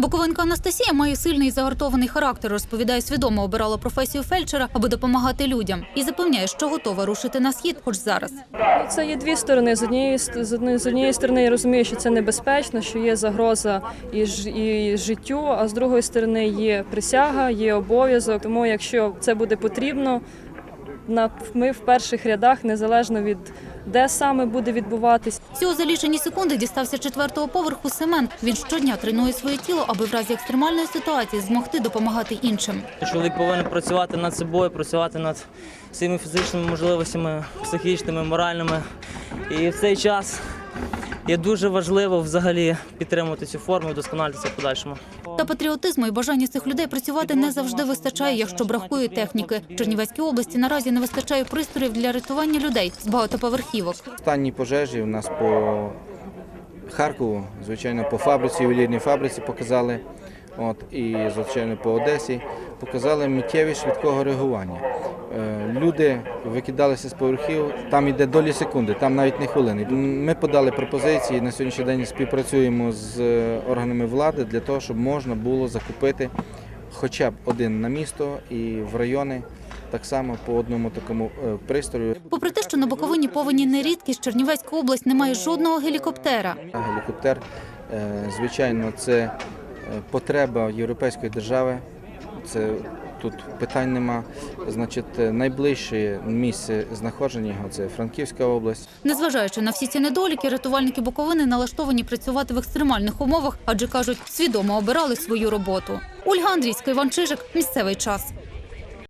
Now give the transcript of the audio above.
Буковинка Анастасія має сильний і загартований характер. Розповідає, свідомо обирала професію фельдшера, аби допомагати людям, і запевняє, що готова рушити на схід, хоч зараз. Ну, Це є дві сторони. З однієї з однієї, з однієї сторони, я розумію, що це небезпечно, що є загроза і, ж- і життю, а з другої сторони є присяга, є обов'язок. Тому, якщо це буде потрібно, на ми в перших рядах, незалежно від де саме буде відбуватись. Всього за лічені секунди дістався четвертого поверху Семен. Він щодня тренує своє тіло, аби в разі екстремальної ситуації змогти допомагати іншим. Чоловік повинен працювати над собою, працювати над своїми фізичними можливостями, психічними, моральними. І в цей час є дуже важливо взагалі підтримувати цю форму і вдосконалитися в подальшому. Та патріотизму і бажання цих людей працювати не завжди вистачає, якщо бракує техніки. В Чернівецькій області наразі не вистачає пристроїв для рятування людей з багатоповерхівок. Останні пожежі у нас по Харкову, звичайно, по фабриці, ювелірній фабриці показали. От, і, звичайно, по Одесі показали миттєвість швидкого реагування. Е, Люди викидалися з поверхів, там йде долі секунди, там навіть не хвилини. Ми подали пропозиції на сьогоднішній день співпрацюємо з е, органами влади для того, щоб можна було закупити хоча б один на місто і в райони так само по одному такому е, пристрою. Попри те, що на Буковині повені не рідкість, Чернівецька область не має жодного гелікоптера. Гелікоптер, звичайно, це потреба європейської держави. Це тут питань нема. Значить, е, найближче місце знаходження його це Франківська область. Незважаючи на всі ці недоліки, рятувальники Буковини налаштовані працювати в екстремальних умовах, адже кажуть, свідомо обирали свою роботу. Ольга Андрійська, Іван Чижик, місцевий час.